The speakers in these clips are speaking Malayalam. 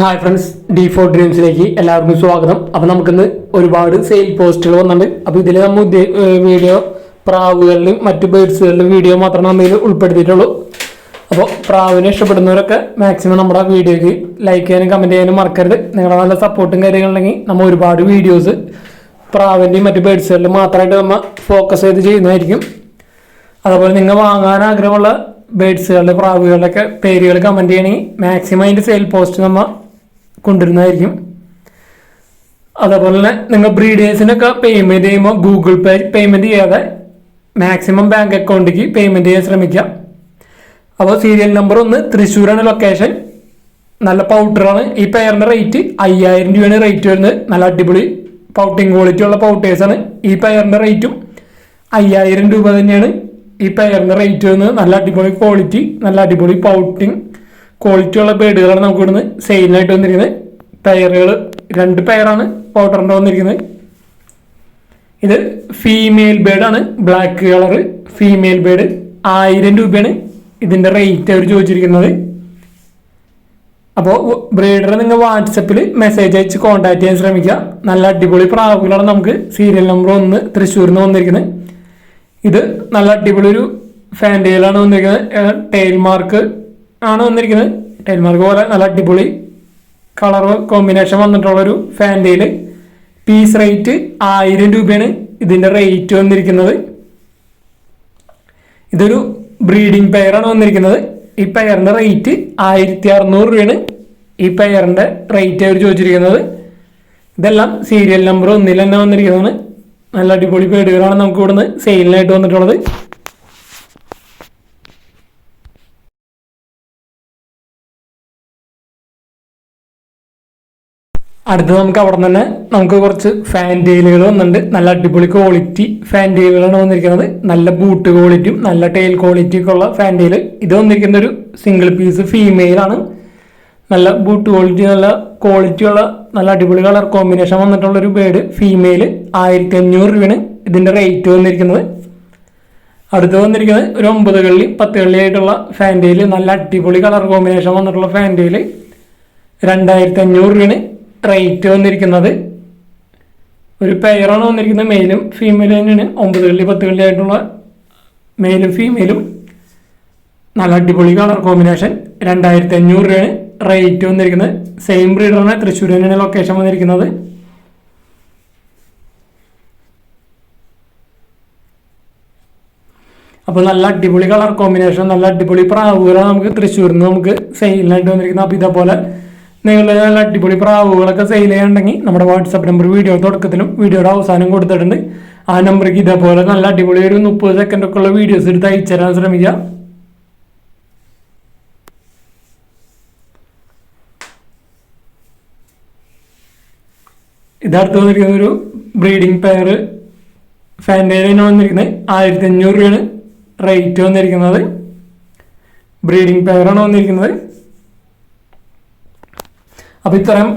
ഹായ് ഫ്രണ്ട്സ് ഡി ഫോർ ഡ്രീംസിലേക്ക് എല്ലാവർക്കും സ്വാഗതം. അപ്പോൾ നമുക്കിന്ന് ഒരുപാട് സെയിൽ പോസ്റ്റുകൾ വന്നിട്ടുണ്ട്. അപ്പോൾ ഇതിൽ നമ്മൾ വീഡിയോ പ്രാവുകളിലും മറ്റ് ബേഡ്സുകളിലും വീഡിയോ മാത്രമേ നമ്മൾ ഉൾപ്പെടുത്തിയിട്ടുള്ളൂ. അപ്പോൾ പ്രാവിനെ ഇഷ്ടപ്പെടുന്നവരൊക്കെ മാക്സിമം നമ്മുടെ വീഡിയോയ്ക്ക് ലൈക്ക് ചെയ്യാനും കമന്റ് ചെയ്യാനും മറക്കരുത്. നിങ്ങളുടെ നല്ല സപ്പോർട്ടും കാര്യങ്ങളുണ്ടെങ്കിൽ നമ്മൾ ഒരുപാട് വീഡിയോസ് പ്രാവിന്റെയും മറ്റ് ബേഡ്സുകളിലും മാത്രമായിട്ട് നമ്മൾ ഫോക്കസ് ചെയ്ത് ചെയ്യുന്നതായിരിക്കും. അതുപോലെ നിങ്ങൾ വാങ്ങാൻ ആഗ്രഹമുള്ള ബേഡ്സുകളുടെ പ്രാവുകളുടെ ഒക്കെ പേരുകൾ കമന്റ് ചെയ്യണമെങ്കിൽ മാക്സിമം അതിന്റെ സെയിൽ പോസ്റ്റ് നമ്മൾ കൊണ്ടുവരുന്നതായിരിക്കും. അതേപോലെ തന്നെ നിങ്ങൾ ബ്രീഡേഴ്സിനൊക്കെ പേയ്മെന്റ് ചെയ്യുമ്പോൾ ഗൂഗിൾ പേ പേയ്മെന്റ് ചെയ്യാതെ മാക്സിമം ബാങ്ക് അക്കൗണ്ടിലേക്ക് പേയ്മെന്റ് ചെയ്യാൻ ശ്രമിക്കുക. അപ്പോൾ സീരിയൽ നമ്പർ ഒന്ന് തൃശ്ശൂരാണ് ലൊക്കേഷൻ നല്ല പൗഡറാണ് ഈ പെയറിന്റെ റേറ്റ് അയ്യായിരം രൂപയാണ് റേറ്റ് വരുന്നത്. നല്ല അടിപൊളി പൗട്ടിങ് ക്വാളിറ്റി ഉള്ള പൗട്ടേഴ്സാണ് ഈ പെയറിന്റെ റേറ്റും അയ്യായിരം രൂപ തന്നെയാണ്. ഈ പെയറിന്റെ റേറ്റ് വരുന്നത് നല്ല അടിപൊളി ക്വാളിറ്റി നല്ല അടിപൊളി പൗട്ടിങ് ക്വാളിറ്റിയുള്ള ബേഡുകളാണ് നമുക്ക് ഇവിടുന്ന് സെയിലിനായിട്ട് വന്നിരിക്കുന്നത്. പെയറുകൾ രണ്ട് പെയറാണ് പൗഡറിന്റെ വന്നിരിക്കുന്നത്. ഇത് ഫീമെയിൽ ബേഡാണ് ബ്ലാക്ക് കളർ ഫീമെയിൽ ബേഡ്. ആയിരം രൂപയാണ് ഇതിന്റെ റേറ്റ് അവർ ചോദിച്ചിരിക്കുന്നത്. അപ്പോൾ ബ്രീഡറെ നിങ്ങൾ വാട്സപ്പിൽ മെസ്സേജ് അയച്ച് കോൺടാക്ട് ചെയ്യാൻ ശ്രമിക്കുക. നല്ല അടിപൊളി പ്രാവുകളാണ് നമുക്ക് സീരിയൽ നമ്പർ ഒന്ന് തൃശ്ശൂരിൽ നിന്ന് വന്നിരിക്കുന്നത്. ഇത് നല്ല അടിപൊളി ഒരു ഫാന്റയിലാണ് വന്നിരിക്കുന്നത്. ടെയിൽ മാർക്ക് ആണ് വന്നിരിക്കുന്നത്. ടെയിൽ മാർക്ക് പോലെ നല്ല അടിപൊളി കളർ കോമ്പിനേഷൻ വന്നിട്ടുള്ളൊരു ഫാന്റയിൽ പീസ് റേറ്റ് ആയിരം രൂപയാണ് ഇതിന്റെ റേറ്റ് വന്നിരിക്കുന്നത്. ഇതൊരു ബ്രീഡിംഗ് പെയറാണ് വന്നിരിക്കുന്നത്. ഈ പെയറിന്റെ റേറ്റ് ആയിരത്തി അറുന്നൂറ് രൂപയാണ് ഈ പെയറിന്റെ റേറ്റ് അവർ ചോദിച്ചിരിക്കുന്നത്. ഇതെല്ലാം സീരിയൽ നമ്പർ ഒന്നിൽ തന്നെ വന്നിരിക്കുന്നതാണ്. നല്ല അടിപൊളി പേടുകളാണ് നമുക്ക് ഇവിടുന്ന് സെയിലിനായിട്ട് വന്നിട്ടുള്ളത്. അടുത്ത് നമുക്ക് അവിടെ തന്നെ നമുക്ക് കുറച്ച് ഫാന്റെയിലുകൾ വന്നിട്ടുണ്ട്. നല്ല അടിപൊളി ക്വാളിറ്റി ഫാന്റെയിലുകളാണ് വന്നിരിക്കുന്നത്. നല്ല ബൂട്ട് ക്വാളിറ്റിയും നല്ല ടെയിൽ ക്വാളിറ്റിയൊക്കെ ഉള്ള ഫാന്റെയിൽ ഇത് വന്നിരിക്കുന്ന ഒരു സിംഗിൾ പീസ് ഫീമെയിലാണ് നല്ല ബൂട്ട് ക്വാളിറ്റി നല്ല ക്വാളിറ്റി ഉള്ള നല്ല അടിപൊളി കളർ കോമ്പിനേഷൻ വന്നിട്ടുള്ള ഒരു ബേഡ് ഫീമെയിൽ ആയിരത്തി അഞ്ഞൂറ് രൂപയാണ് ഇതിന്റെ റേറ്റ് വന്നിരിക്കുന്നത്. അടുത്ത് വന്നിരിക്കുന്നത് ഒരു ഒമ്പത് കള്ളി പത്ത് കള്ളി ആയിട്ടുള്ള ഫാന്റയിൽ നല്ല അടിപൊളി കളർ കോമ്പിനേഷൻ വന്നിട്ടുള്ള ഫാന്റയിൽ രണ്ടായിരത്തി അഞ്ഞൂറ് രൂപയാണ് റേറ്റ് വന്നിരിക്കുന്നത്. ഒരു പെയറാണ് വന്നിരിക്കുന്നത് മെയിലും ഫീമെയിലും തന്നെയാണ്. ഒമ്പത് കള്ളി പത്ത് കള്ളി ആയിട്ടുള്ള മെയിലും ഫീമെയിലും നല്ല അടിപൊളി കളർ കോമ്പിനേഷൻ രണ്ടായിരത്തി അഞ്ഞൂറ് രൂപയാണ് റേറ്റ് വന്നിരിക്കുന്നത്. സെയിം ബ്രീഡർ ബ്രീഡറാണ് തൃശ്ശൂർ തന്നെയാണ് ലൊക്കേഷൻ വന്നിരിക്കുന്നത്. അപ്പോൾ നല്ല അടിപൊളി കളർ കോമ്പിനേഷൻ നല്ല അടിപൊളി പ്രാവുകളാണ് നമുക്ക് തൃശ്ശൂരിൽ നിന്ന് നമുക്ക് സെയിലിനായിട്ട് വന്നിരിക്കുന്നത്. അപ്പോൾ ഇതേപോലെ നിങ്ങളുടെ നല്ല അടിപൊളി പ്രാവുകളൊക്കെ സെയിൽ ചെയ്യാനുണ്ടെങ്കിൽ നമ്മുടെ വാട്സപ്പ് നമ്പർ വീഡിയോ തുടക്കത്തിലും വീഡിയോയുടെ അവസാനം കൊടുത്തിട്ടുണ്ട്. ആ നമ്പർക്ക് ഇതേപോലെ നല്ല അടിപൊളി ഒരു മുപ്പത് സെക്കൻഡൊക്കെ ഉള്ള വീഡിയോസ് എടുത്ത് അയച്ചു തരാൻ ശ്രമിക്കുക. ഇതടുത്ത് വന്നിരിക്കുന്ന ഒരു ബ്രീഡിംഗ് പെയർ ഫാന്റേലാണ് വന്നിരിക്കുന്നത്. ആയിരത്തി അഞ്ഞൂറ് രൂപയാണ് റേറ്റ് വന്നിരിക്കുന്നത്. ബ്രീഡിംഗ് പെയറാണ് വന്നിരിക്കുന്നത്. അപ്പോൾ ഇത്തരം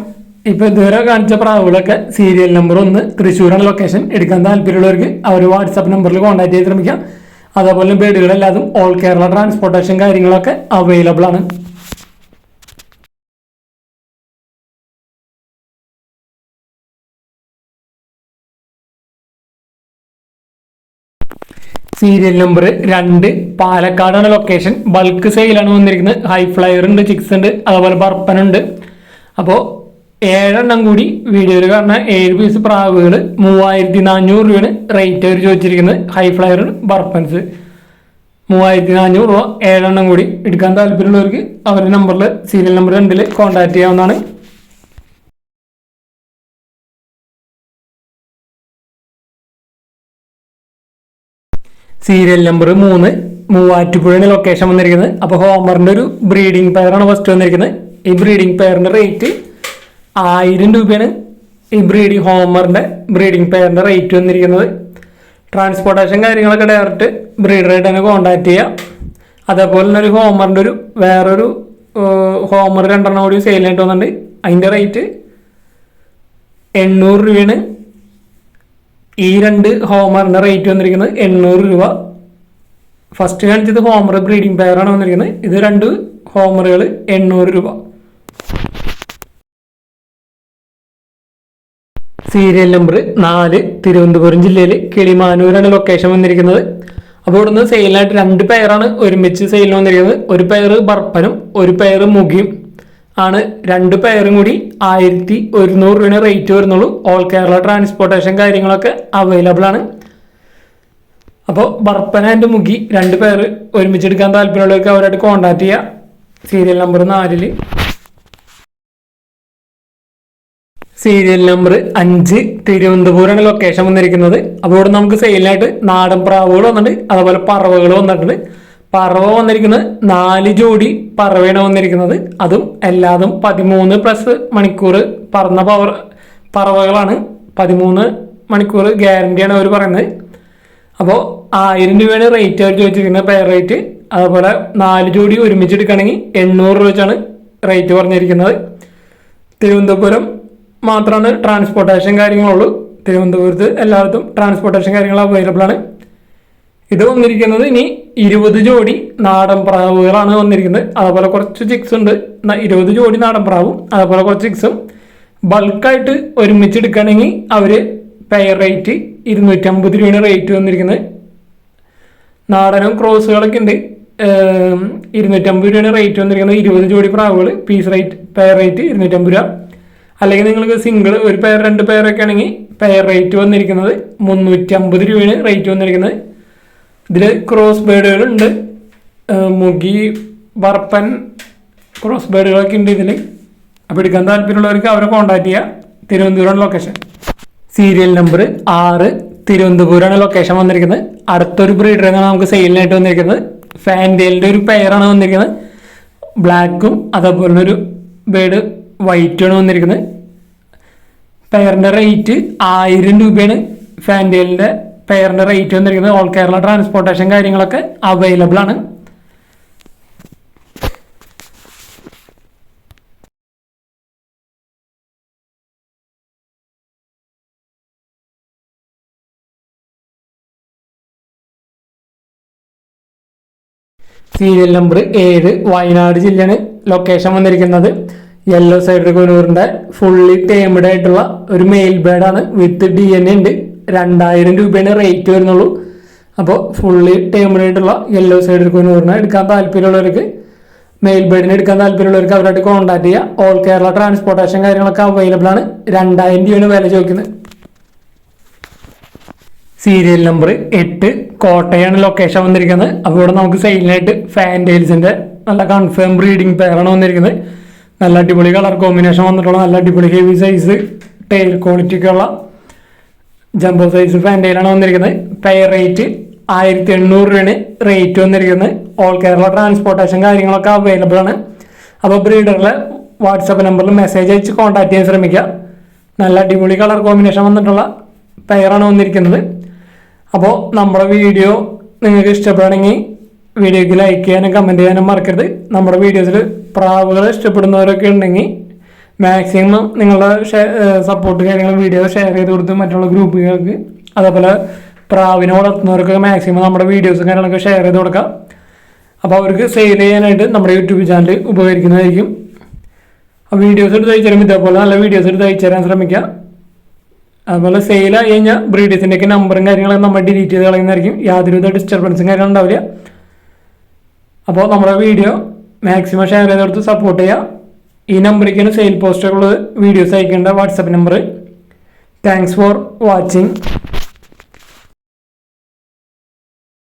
ഇപ്പോൾ ഇതുവരെ കാണിച്ച പ്രാവുകളൊക്കെ സീരിയൽ നമ്പർ ഒന്ന് തൃശ്ശൂരാണ് ലൊക്കേഷൻ എടുക്കാൻ താല്പര്യമുള്ളവർക്ക് അവർ വാട്സാപ്പ് നമ്പറിൽ കോൺടാക്ട് ചെയ്ത് ശ്രമിക്കാം. അതേപോലെ ബേഡുകളെല്ലാതും ഓൾ കേരള ട്രാൻസ്പോർട്ടേഷൻ കാര്യങ്ങളൊക്കെ അവൈലബിൾ ആണ്. സീരിയൽ നമ്പർ രണ്ട്. പാലക്കാടാണ് ലൊക്കേഷൻ ബൾക്ക് സെയിലാണ് വന്നിരിക്കുന്നത്. ഹൈ ഫ്ലയർ ഉണ്ട് ചിക്സ് ഉണ്ട് അതുപോലെ ബർപ്പൻ ഉണ്ട്. അപ്പോൾ ഏഴെണ്ണം കൂടി വീഡിയോയിൽ കാരണം ഏഴ് പീസ് പ്രാവുകൾ മൂവായിരത്തി നാനൂറ് രൂപയാണ് റേറ്റ് അവർ ചോദിച്ചിരിക്കുന്നത്. ഹൈ ഫ്ലയർ ബർപ്പൻസ് മൂവായിരത്തി നാനൂറ് രൂപ ഏഴെണ്ണം കൂടി എടുക്കാൻ താല്പര്യമുള്ളവർക്ക് അവരുടെ നമ്പറിൽ സീരിയൽ നമ്പർ രണ്ടിൽ കോൺടാക്ട് ചെയ്യാവുന്നതാണ്. സീരിയൽ നമ്പർ മൂന്ന് മൂവാറ്റുപുഴയാണ് ലൊക്കേഷൻ വന്നിരിക്കുന്നത്. അപ്പോൾ ഹോമറിന്റെ ഒരു ബ്രീഡിംഗ് പെയറാണ് ഫസ്റ്റ് വന്നിരിക്കുന്നത്. ഈ ബ്രീഡിംഗ് പെയറിന്റെ റേറ്റ് ആയിരം രൂപയാണ്. ഈ ബ്രീഡിംഗ് ഹോമറിന്റെ ബ്രീഡിംഗ് പെയറിന്റെ റേറ്റ് വന്നിരിക്കുന്നത്. ട്രാൻസ്പോർട്ടേഷൻ കാര്യങ്ങളൊക്കെ ഡയറക്റ്റ് ബ്രീഡറായിട്ട് തന്നെ കോൺടാക്ട് ചെയ്യുക അതേപോലെ തന്നെ ഒരു ഹോമറിന്റെ ഒരു വേറൊരു ഹോമർ രണ്ടെണ്ണം കൂടി സെയിലായിട്ട് വന്നിട്ടുണ്ട്. അതിന്റെ റേറ്റ് എണ്ണൂറ് രൂപയാണ്. ഈ രണ്ട് ഹോമറിന്റെ റേറ്റ് വന്നിരിക്കുന്നത് എണ്ണൂറ് രൂപ. ഫസ്റ്റ് കാണിച്ചത് ഹോമർ ബ്രീഡിംഗ് പെയറാണ് വന്നിരിക്കുന്നത്. ഇത് രണ്ട് ഹോമറുകൾ എണ്ണൂറ് രൂപ. സീരിയൽ നമ്പർ നാല് തിരുവനന്തപുരം ജില്ലയിൽ കിളിമാനൂരാണ് ലൊക്കേഷൻ വന്നിരിക്കുന്നത്. അപ്പോൾ ഇവിടുന്ന് സെയിലിനായിട്ട് രണ്ട് പെയറാണ് ഒരുമിച്ച് സെയിലിന് വന്നിരിക്കുന്നത്. ഒരു പെയർ ബർപ്പനും ഒരു പെയർ മുഖിയും. ആണ് രണ്ട് പെയറും കൂടി ആയിരത്തി ഒരുന്നൂറ് രൂപയാണ് റേറ്റ് വരുന്നുള്ളൂ. ഓൾ കേരള ട്രാൻസ്പോർട്ടേഷൻ കാര്യങ്ങളൊക്കെ അവൈലബിൾ ആണ്. അപ്പോൾ ബർപ്പന ആൻഡ് മുഖി രണ്ട് പേർ ഒരുമിച്ച് എടുക്കാൻ താല്പര്യമുള്ളവർക്ക് അവരായിട്ട് കോൺടാക്ട് ചെയ്യുക സീരിയൽ നമ്പർ നാലിൽ. സീരിയൽ നമ്പർ അഞ്ച് തിരുവനന്തപുരമാണ് ലൊക്കേഷൻ വന്നിരിക്കുന്നത്. അപ്പോൾ ഇവിടെ നമുക്ക് സെയിലിനായിട്ട് നാടൻ പ്രാവുകൾ വന്നിട്ടുണ്ട്. അതുപോലെ പറവകൾ വന്നിട്ടുണ്ട്. പറവ വന്നിരിക്കുന്നത് നാല് ജോഡി പറവയാണ് വന്നിരിക്കുന്നത്. അതും എല്ലാതും പതിമൂന്ന് പ്ലസ് മണിക്കൂർ പറന്ന പവർ പറവകളാണ്. പതിമൂന്ന് മണിക്കൂർ ഗ്യാരണ്ടിയാണ് അവർ പറയുന്നത്. അപ്പോൾ ആയിരം രൂപയാണ് റേറ്റ് അവർ ചോദിച്ചിരിക്കുന്നത് പെയർ റേറ്റ് അതുപോലെ നാല് ജോഡി ഒരുമിച്ച് എടുക്കുകയാണെങ്കിൽ എണ്ണൂറ് രൂപ വെച്ചാണ് റേറ്റ് പറഞ്ഞിരിക്കുന്നത്. തിരുവനന്തപുരം മാത്രമാണ് ട്രാൻസ്പോർട്ടേഷൻ കാര്യങ്ങളുള്ളൂ തിരുവനന്തപുരത്ത് എല്ലായിടത്തും ട്രാൻസ്പോർട്ടേഷൻ കാര്യങ്ങൾ അവൈലബിൾ ആണ്. ഇത് വന്നിരിക്കുന്നത് ഇനി ഇരുപത് ജോഡി നാടൻ പ്രാവുകളാണ് വന്നിരിക്കുന്നത്. അതുപോലെ കുറച്ച് ചിക്സ് ഉണ്ട്. ഇരുപത് ജോഡി നാടൻ പ്രാവും അതുപോലെ കുറച്ച് ചിക്സും ബൾക്കായിട്ട് ഒരുമിച്ച് എടുക്കുകയാണെങ്കിൽ അവർ പെയർ റേറ്റ് ഇരുന്നൂറ്റമ്പത് രൂപയാണ് റേറ്റ് വന്നിരിക്കുന്നത്. നാടനും ക്രോസുകളൊക്കെ ഉണ്ട്. ഇരുന്നൂറ്റമ്പത് രൂപയാണ് റേറ്റ് വന്നിരിക്കുന്നത് ഇരുപത് ജോഡി പ്രാവുകൾ പീസ് റേറ്റ് പെയർ റേറ്റ് ഇരുന്നൂറ്റമ്പത് രൂപ. അല്ലെങ്കിൽ നിങ്ങൾക്ക് സിംഗിൾ ഒരു പെയർ രണ്ട് പെയറൊക്കെ ആണെങ്കിൽ പെയർ റേറ്റ് വന്നിരിക്കുന്നത് മുന്നൂറ്റമ്പത് രൂപയാണ് റേറ്റ് വന്നിരിക്കുന്നത്. ഇതിൽ ക്രോസ് ബേഡുകളുണ്ട് മുഗി വറപ്പൻ ക്രോസ് ബേഡുകളൊക്കെ ഉണ്ട് ഇതിൽ അപ്പോൾ എടുക്കാൻ താല്പര്യമുള്ളവർക്ക് അവരെ കോൺടാക്ട് ചെയ്യുക തിരുവനന്തപുരം ലൊക്കേഷൻ സീരിയൽ നമ്പർ ആറ് തിരുവനന്തപുരമാണ് ലൊക്കേഷൻ വന്നിരിക്കുന്നത്. അടുത്തൊരു ബ്രീഡറാണ് നമുക്ക് സെയിലിനായിട്ട് വന്നിരിക്കുന്നത്. ഫാൻഡേലിന്റെ ഒരു പെയറാണ് വന്നിരിക്കുന്നത്. ബ്ലാക്കും അതേപോലെ ഒരു ബേഡ് വൈറ്റുമാണ് വന്നിരിക്കുന്നത്. പെയറിന്റെ റേറ്റ് ആയിരം രൂപയാണ് ഫാൻഡേലിന്റെ പെയറിന്റെ റേറ്റ് വന്നിരിക്കുന്നത് ഓൾ കേരള ട്രാൻസ്പോർട്ടേഷൻ കാര്യങ്ങളൊക്കെ അവൈലബിൾ ആണ്. സീരിയൽ നമ്പർ ഏഴ് വയനാട് ജില്ലയാണ് ലൊക്കേഷൻ വന്നിരിക്കുന്നത്. യെല്ലോ സൈഡ് കൊനൂറിന്റെ ഫുള്ളി ടേംഡ് ആയിട്ടുള്ള ഒരു മെയിൽ ബേഡാണ് വിത്ത് ഡി എൻ ഉണ്ട്. രണ്ടായിരം രൂപയാണ് റേറ്റ് വരുന്നുള്ളൂ. അപ്പോൾ ഫുള്ളി ടേമിനായിട്ടുള്ള യെല്ലോ സൈഡ് കൊനൂറിനെ എടുക്കാൻ താല്പര്യമുള്ളവർക്ക് മെയിൽ ബേഡിന് എടുക്കാൻ താല്പര്യമുള്ളവർക്ക് അവരായിട്ട് കോൺടാക്ട് ചെയ്യുക ഓൾ കേരള ട്രാൻസ്പോർട്ടേഷൻ കാര്യങ്ങളൊക്കെ അവൈലബിൾ ആണ്. രണ്ടായിരം രൂപയാണ് വില ചോദിക്കുന്നത്. സീരിയൽ നമ്പർ എട്ട് കോട്ടയാണ് ലൊക്കേഷൻ വന്നിരിക്കുന്നത്. അപ്പോൾ ഇവിടെ നമുക്ക് സെയിലിനായിട്ട് ടൈൽസിന്റെ നല്ല കൺഫേം ബ്രീഡിംഗ് പെയറാണ് വന്നിരിക്കുന്നത്. നല്ല അടിപൊളി കളർ കോമ്പിനേഷൻ വന്നിട്ടുള്ള നല്ല അടിപൊളി ഹെവി സൈസ് ടൈൽ ക്വാളിറ്റി ഉള്ള ജംബോ സൈസ് ഫാൻഡയിലാണ് വന്നിരിക്കുന്നത്. പേ റേറ്റ് ആയിരത്തി എണ്ണൂറ് രൂപയാണ് റേറ്റ് വന്നിരിക്കുന്നത്. ഓൾ കേരള ട്രാൻസ്പോർട്ടേഷൻ കാര്യങ്ങളൊക്കെ അവൈലബിൾ ആണ്. അപ്പോൾ ബ്രീഡറിലെ വാട്സപ്പ് നമ്പറിൽ മെസ്സേജ് അയച്ച് കോൺടാക്ട് ചെയ്യാൻ ശ്രമിക്കുക. നല്ല അടിപൊളി കളർ കോമ്പിനേഷൻ വന്നിട്ടുള്ള പെയറാണ് വന്നിരിക്കുന്നത്. അപ്പോൾ നമ്മുടെ വീഡിയോ നിങ്ങൾക്ക് ഇഷ്ടപ്പെടുകയാണെങ്കിൽ വീഡിയോക്ക് ലൈക്ക് ചെയ്യാനും കമന്റ് ചെയ്യാനും മറക്കരുത്. നമ്മുടെ വീഡിയോസിൽ പ്രാവുകൾ ഇഷ്ടപ്പെടുന്നവരൊക്കെ ഉണ്ടെങ്കിൽ മാക്സിമം നിങ്ങളുടെ സപ്പോർട്ട് കാര്യങ്ങൾ വീഡിയോ ഷെയർ ചെയ്ത് കൊടുത്ത് മറ്റുള്ള ഗ്രൂപ്പുകൾക്ക് അതേപോലെ പ്രാവിനോട് എത്തുന്നവർക്കൊക്കെ മാക്സിമം നമ്മുടെ വീഡിയോസും കാര്യങ്ങളൊക്കെ ഷെയർ ചെയ്ത് കൊടുക്കാം. അപ്പോൾ അവർക്ക് സെയിൽ ചെയ്യാനായിട്ട് നമ്മുടെ യൂട്യൂബ് ചാനൽ ഉപകരിക്കുന്നതായിരിക്കും. ആ വീഡിയോസ് എടുത്ത് അയച്ചു തരും. ഇതേപോലെ നല്ല വീഡിയോസ് എടുത്ത് അയച്ചു തരാൻ ശ്രമിക്കുക. അതുപോലെ സെയിൽ ആയി കഴിഞ്ഞാൽ ബ്രീഡേഴ്സിന്റെയൊക്കെ നമ്പറും കാര്യങ്ങളൊക്കെ നമ്മൾ ഡിലീറ്റ് ചെയ്ത് കളയുന്നതായിരിക്കും. യാതൊരുവിധ ഡിസ്റ്റർബൻസും കാര്യങ്ങളും ഉണ്ടാവില്ല. അപ്പോൾ നമ്മുടെ വീഡിയോ മാക്സിമം ഷെയർ ചെയ്ത് കൊടുത്ത് സപ്പോർട്ട് ചെയ്യുക. ഈ നമ്പറേക്കാണ് സെയിൽ പോസ്റ്റുകൾ വീഡിയോസ് അയക്കേണ്ട. WhatsApp number thanks for watching